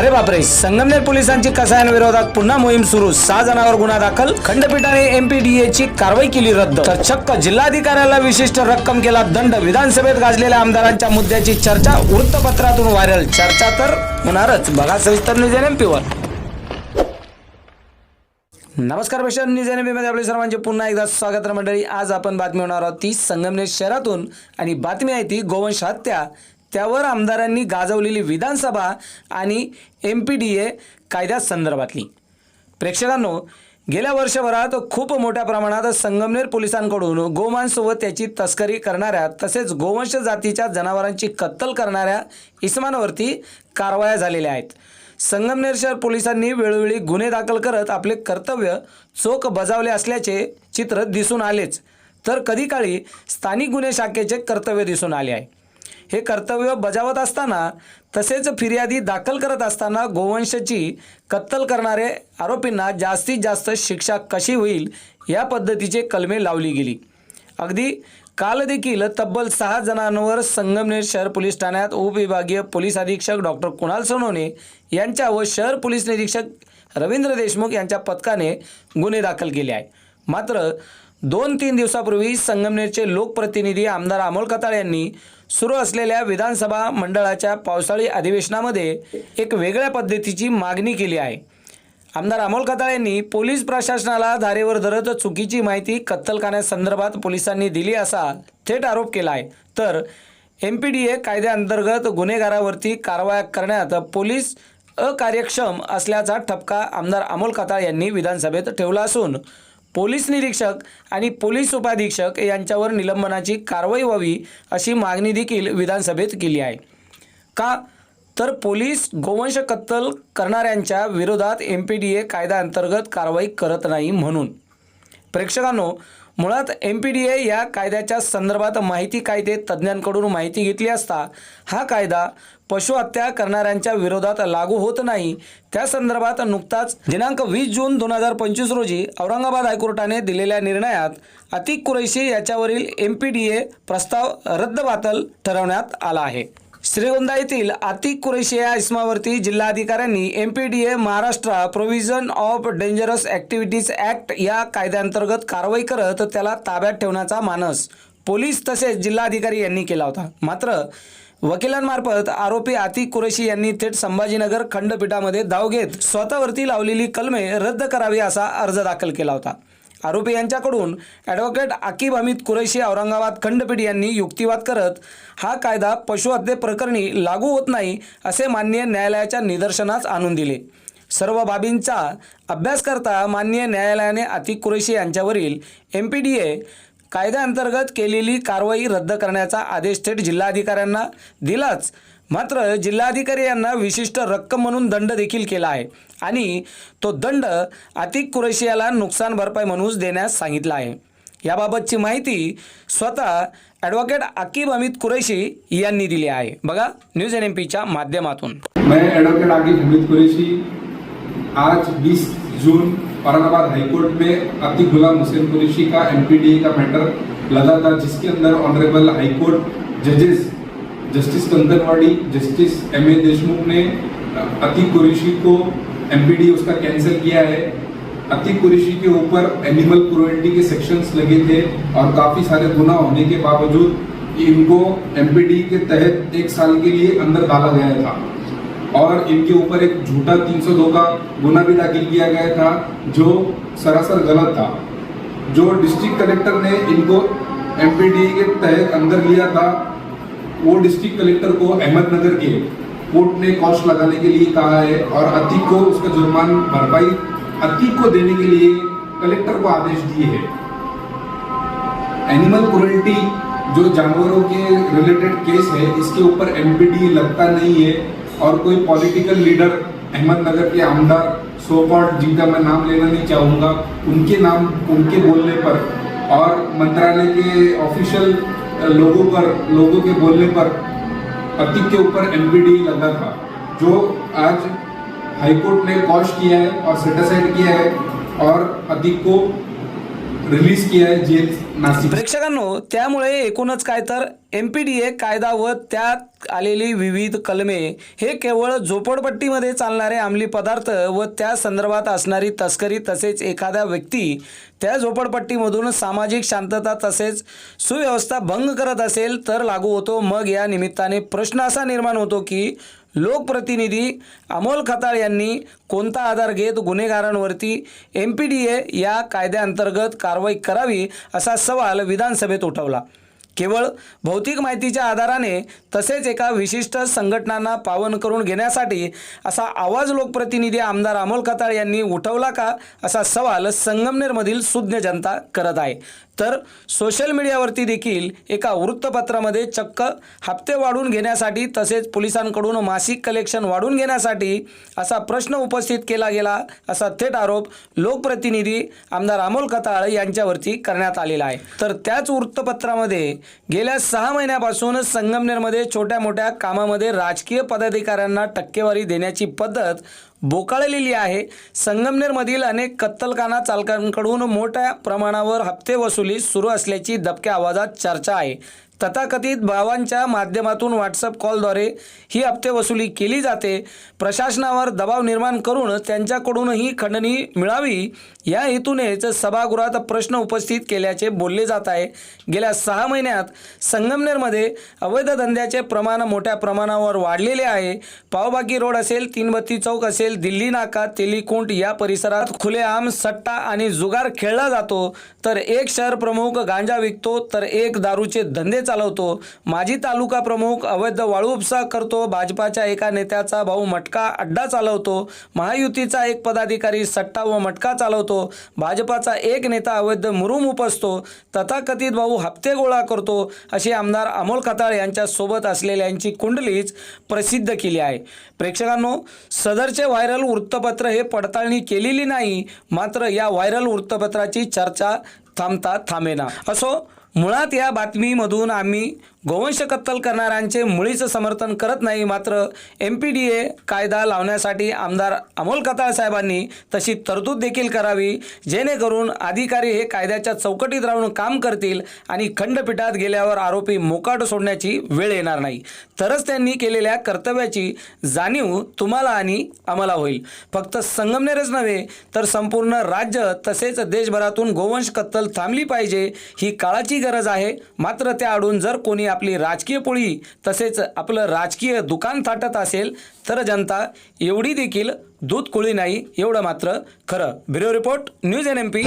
अरे बापरे. संगमनेर पोलिसांची कसायांविरोधात पुन्हा मोहीम सुरू. सहा जणांवर गुन्हा दाखल. खंडपीठाने एमपीडीए ची कारवाई केली रद्द. तर चक्क जिल्हाधिकाऱ्याला विशिष्ट रक्कम केला दंड. विधानसभेत गाजलेल्या आमदारांच्या मुद्द्याची चर्चा वृत्तपत्रातून व्हायरल. चर्चा तर होणारच. बघा सविस्तर न्यूज एमपीवर नमस्कार मिशन न्यूज एनमध्ये आपले सर्वांचे पुन्हा एकदा स्वागत मंडळी. आज आपण बातमी होणार आहोत ती संगमनेर शहरातून. आणि बातमी आहे ती गोवंश हत्या. त्यावर आमदारांनी गाजवलेली विधानसभा आणि एम पी डी ए कायद्यासंदर्भातली प्रेक्षकांनो गेल्या वर्षभरात खूप मोठ्या प्रमाणात संगमनेर पोलिसांकडून गोमांस व त्याची तस्करी करणाऱ्या तसेच गोवंश जातीच्या जनावरांची कत्तल करणाऱ्या इसमांवरती कारवाया झालेल्या आहेत. संगमनेर शहर पोलिसांनी वेळोवेळी गुन्हे दाखल करत आपले कर्तव्य चोख बजावले असल्याचे चित्र दिसून आलेच. तर कधी काळी स्थानिक गुन्हे शाखेचे कर्तव्य दिसून आले आहे. हे कर्तव्य बजावत असताना तसेच फिर्यादी दाखल करत असताना गोवंशाची कत्तल करणारे आरोपींना जास्तीत जास्त शिक्षा कशी होईल या पद्धतीचे कलमे लावली गेली. अगदी काल देखील तब्बल सहा जणांवर संगमनेर शहर पोलीस ठाण्यात उपविभागीय पोलीस अधीक्षक डॉक्टर कुणाल सोनवणे यांच्या व शहर पोलीस निरीक्षक रवींद्र देशमुख यांच्या पथकाने गुन्हे दाखल केले आहे मात्र दोन तीन दिवसापूर्वी संगमनेरचे लोकप्रतिनिधी आमदार अमोल कताळ यांनी सुरू असलेल्या विधानसभा मंडळाच्या पावसाळी अधिवेशनामध्ये एक वेगळ्या पद्धतीची मागणी केली आहे. आमदार अमोल कताळ यांनी पोलीस प्रशासनाला धारेवर धरत चुकीची माहिती कत्तलखान्यासंदर्भात पोलिसांनी दिली असा थेट आरोप केला आहे. तर एम पी डी ए कायद्याअंतर्गत गुन्हेगारावरती कारवाया करण्यात पोलीस अकार्यक्षम असल्याचा ठपका आमदार अमोल कताळ यांनी विधानसभेत ठेवला असून पोलीस निरीक्षक आणि पोलीस उपाधीक्षक यांच्यावर निलंबनाची कारवाई व्हावी अशी मागणी देखील विधानसभेत केली आहे. का? तर पोलीस गोवंश कत्तल करणाऱ्यांच्या विरोधात एम पी डी ए कायद्याअंतर्गत कारवाई करत नाही म्हणून. प्रेक्षकांनो मुळात एम पी डी ए या कायद्याच्या संदर्भात माहिती कायदे तज्ज्ञांकडून माहिती घेतली असता हा कायदा पशुहत्या करणाऱ्यांच्या विरोधात लागू होत नाही. त्या संदर्भात नुकताच दिनांक वीस जून दोन हजार पंचवीस रोजी औरंगाबाद हायकोर्टाने दिलेल्या निर्णयात अतिक कुरैशी याच्यावरील एम पी डी ए प्रस्ताव रद्दबातल ठरवण्यात आला आहे. श्रीगोंदा येथील अतिक कुरेशी या इस्मावरती जिल्हाधिकाऱ्यांनी M P D A Maharashtra provision of dangerous activities act या कायद्याअंतर्गत कारवाई करत त्याला ताब्यात ठेवण्याचा मानस पोलीस तसेच जिल्हाधिकारी यांनी केला होता. मात्र वकिलांमार्फत आरोपी अतिक कुरेशी यांनी थेट संभाजीनगर खंडपीठामध्ये धाव घेत स्वतःवरती लावलेली कलमे रद्द करावी असा अर्ज दाखल केला होता. आरोपी यांच्याकडून ॲडव्होकेट आकिब हमीद कुरैशी औरंगाबाद खंडपीठ यांनी युक्तिवाद करत हा कायदा पशुहत्ये प्रकरणी लागू होत नाही असे मान्य न्यायालयाच्या निदर्शनास आणून दिले. सर्व बाबींचा अभ्यास करता मान्य न्यायालयाने अतिक कुरैशी यांच्यावरील एम पी डी ए कायद्याअंतर्गत केलेली कारवाई रद्द करण्याचा आदेश थेट जिल्हाधिकाऱ्यांना दिलाच. मात्र जिल्हाधिकारी यांना विशिष्ट रक्कम म्हणून दंड देखील केला आहे. आणि तो दंड अतिक कुरेशी याला नुकसान भरपाई म्हणून देण्यास सांगितला आहे. याबाबतची माहिती स्वतः ॲडव्होकेट अकीब अमित कुरेशी यांनी दिली आहे. बघा न्यूज एन एम पीच्या माध्यमातून. मैं एडवोकेट आगिब हमीद कुरैशी आज 20 जून औरंगाबाद हाईकोर्ट में अतिक गुलाम हुसैन कुरेशी का एम का मैटर लगा था जिसके अंदर ऑनरेबल हाईकोर्ट जजेस justice Kankanwadi justice M A Deshmukh ने अतिक कुरेशी को एमपीडीए उसका कैंसिल किया है। अतिक कुरेशी के ऊपर एनिमल क्रुएल्टी के सेक्शंस लगे थे और काफ़ी सारे गुना होने के बावजूद इनको एमपीडी के तहत एक साल के लिए अंदर डाला गया था। और इनके ऊपर एक झूठा 302 का गुना भी दाखिल किया गया था, जो सरासर गलत था। जो डिस्ट्रिक्ट कलेक्टर ने इनको एमपीडी के तहत अंदर लिया था वो डिस्ट्रिक्ट कलेक्टर को अहमदनगर के कोर्ट ने कॉस्ट लगाने के लिए कहा है और अतीक को उसका जुर्मान भरपाई अतीक को देने के लिए कलेक्टर को आदेश दिए है। एनिमल क्रुएल्टी जो जानवरों के रिलेटेड केस है, इसके ऊपर एमपीडी लगता नहीं है और कोई पॉलिटिकल लीडर अहमदनगर के आमदार सोकॉर्ड जिनका मैं नाम लेना नहीं चाहूँगा, उनके नाम, उनके बोलने पर और मंत्रालय के ऑफिशियल लोगों पर लोगों के बोलने पर पति के ऊपर एमपीडी लगा था जो आज हाईकोर्ट ने कॉश किया है और सेटिसाइड किया है और अधिक को रिलीज किया है जेल नासिक। प्रेक्षकांनो त्यामुळे एकूणच काय तर एम पी डी ए कायदा व त्यात आलेली विविध कलमे हे केवळ झोपडपट्टीमध्ये चालणारे अंमली पदार्थ व त्या संदर्भात असणारी तस्करी तसेच एखाद्या व्यक्ती त्या झोपडपट्टीमधून सामाजिक शांतता तसेच सुव्यवस्था भंग करत असेल तर लागू होतो. मग या निमित्ताने प्रश्न असा निर्माण होतो की लोकप्रतिनिधी अमोल खताळ यांनी कोणता आधार घेत गुन्हेगारांवरती एम पी डी ए या कायद्याअंतर्गत कारवाई करावी असा सवाल विधानसभेत उठवला. केवळ भौतिक माहितीच्या आधाराने तसेच एका विशिष्ट संघटनांना पावन करून घेण्यासाठी असा आवाज लोकप्रतिनिधी आमदार अमोल कताळ यांनी उठवला का असा सवाल संगमनेरमधील सुज्ञ जनता करत आहे. तर सोशल मीडियावरती देखील एका वृत्तपत्रामध्ये चक्क हप्ते वाढून घेण्यासाठी तसेच पोलिसांकडून मासिक कलेक्शन वाढून घेण्यासाठी असा प्रश्न उपस्थित केला गेला असा थेट आरोप लोकप्रतिनिधी आमदार अमोल कताळ यांच्यावरती करण्यात आलेला आहे. तर त्याच वृत्तपत्रामध्ये गेल्या सहा महिन्यापासून संगमनेरमध्ये छोट्या मोठ्या कामामध्ये राजकीय पदाधिकाऱ्यांना टक्केवारी देण्याची पद्धत बोकाळलेली आहे. संगमनेरमधील अनेक कत्तलखाना चालकांकडून मोठ्या प्रमाणावर हप्ते वसुली सुरू असल्याची दबक्या आवाजात चर्चा आहे. तथाकथित भावांच्या माध्यमातून व्हॉट्सअप कॉलद्वारे ही हप्ते वसुली केली जाते. प्रशासनावर दबाव निर्माण करून त्यांच्याकडूनही खंडणी मिळावी. या हेतूनेच सभागृहात प्रश्न उपस्थित केल्याचे बोलले जात आहे. गेल्या सहा महिन्यात संगमनेरमध्ये अवैध धंद्याचे प्रमाण मोठ्या प्रमाणावर वाढलेले आहे. पावभागी रोड असेल तीनबत्ती चौक असेल दिल्ली नाका तेलिकुंट या परिसरात खुलेआम सट्टा आणि जुगार खेळला जातो. तर एक शहर प्रमुख गांजा विकतो तर एक दारूचे धंदे चालवतो. माजी तालुका प्रमुख अवैध वाळू उपसा करतो. भाजपाच्या एका नेत्याचा भाऊ मटका अड्डा चालवतो. महायुतीचा एक पदाधिकारी सट्टा व मटका चालवतो. भाजपाचा एक नेता अवैध मुरुम उपसतो. तथाकथित भाऊ हप्ते गोळा करतो. अशी आमदार अमोल खताळ यांच्या सोबत असलेल्यांची कुंडलीच प्रसिद्ध केली आहे. प्रेक्षकांनो सदरचे व्हायरल वृत्तपत्र हे पडताळणी केलेली नाही. मात्र या व्हायरल वृत्तपत्राची चर्चा थांबता थांबेना. असो मुळात या बातमीमधून आम्ही गोवंश कत्तल करणाऱ्यांचे मुळीच समर्थन करत नाही मात्र एम पी डी ए कायदा लावण्यासाठी आमदार अमोल कताळ साहेबांनी तशी तरतूद देखील करावी जेणेकरून अधिकारी हे कायद्याच्या चौकटीत राहून काम करतील आणि खंडपीठात गेल्यावर आरोपी मोकाट सोडण्याची वेळ येणार नाही. तरच त्यांनी केलेल्या कर्तव्याची जाणीव तुम्हाला आणि आम्हाला होईल. फक्त संगमनेरच नव्हे तर संपूर्ण राज्य तसेच देशभरातून गोवंश कत्तल थांबली पाहिजे ही काळाची गरज आहे. मात्र त्या आडून जर कोणी आपली राजकीय पोळी तसेच आपलं राजकीय दुकान थाटत असेल तर जनता एवढी देखील दूध कुळी नाही एवढं मात्र खरं. Bureau report news N M P.